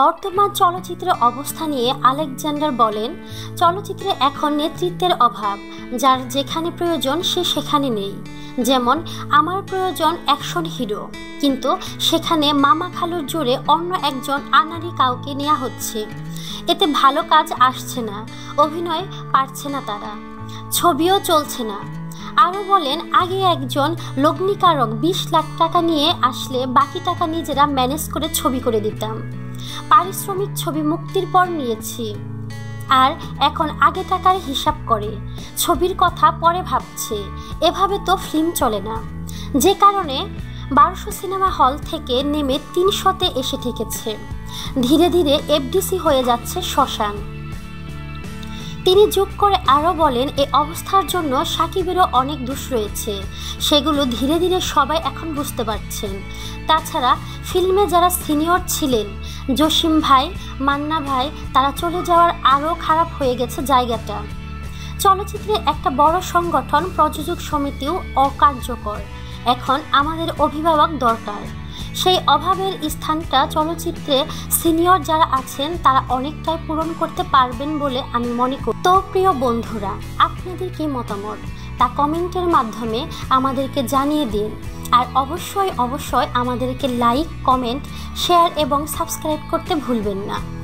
বর্তমান চলচ্চিত্রের অবস্থা নিয়ে আলেকজান্ডার বলেন, চলচ্চিত্রে এখন নেতৃত্বের অভাব। যার যেখানে প্রয়োজন, সে সেখানে নেই। যেমন, আমার প্রয়োজন অ্যাকশন হিরো। কিন্তু সেখানে মামা খালুর জোরে অন্য একজন আনারি কাউকে নেওয়া হচ্ছে। এতে ভালো কাজ আসছে না, অভিনয় পারছে না তারা। ছবিও চলছে না। আরও বলেন, আগে একজন লগ্নিকারক বিশ লাখ টাকা নিয়ে আসলে বাকি টাকা নিজেরা ম্যানেজ করে ছবি করে দিতাম। পারিশ্রমিক ছবি মুক্তির পর নিয়েছি। আর এখন আগে টাকার হিসাব করে। ছবির কথা পরে ভাবছে। এভাবে তো ফিল্ম চলে না। যে কারণে বারোশো সিনেমা হল থেকে নেমে তিনশোতে এসে ঠেকেছে। ধীরে ধীরে এফডিসি হয়ে যাচ্ছে শ্মশান। তিনি যোগ করে আরও বলেন এই অবস্থার জন্য সাকিবেরও অনেক দোষ রয়েছে। সেগুলো ধীরে ধীরে সবাই এখন বুঝতে পারছেন। তাছাড়া ফিল্মে যারা সিনিয়র ছিলেন, জসিম ভাই, মান্না ভাই, তারা চলে যাওয়ার আরও খারাপ হয়ে গেছে জায়গাটা। চলচ্চিত্রে একটা বড় সংগঠন প্রযোজক সমিতিও অকার্যকর। এখন আমাদের অভিভাবক দরকার। সেই অভাবের স্থানটা, চলচ্চিত্রে সিনিয়র যারা আছেন, তারা অনেকটাই পূরণ করতে পারবেন বলে আমি মনে করি। তো প্রিয় বন্ধুরা, আপনাদের কি মতামত? তা কমেন্টের মাধ্যমে আমাদেরকে জানিয়ে দিন। আর অবশ্যই অবশ্যই আমাদেরকে লাইক, কমেন্ট, শেয়ার এবং সাবস্ক্রাইব করতে ভুলবেন না।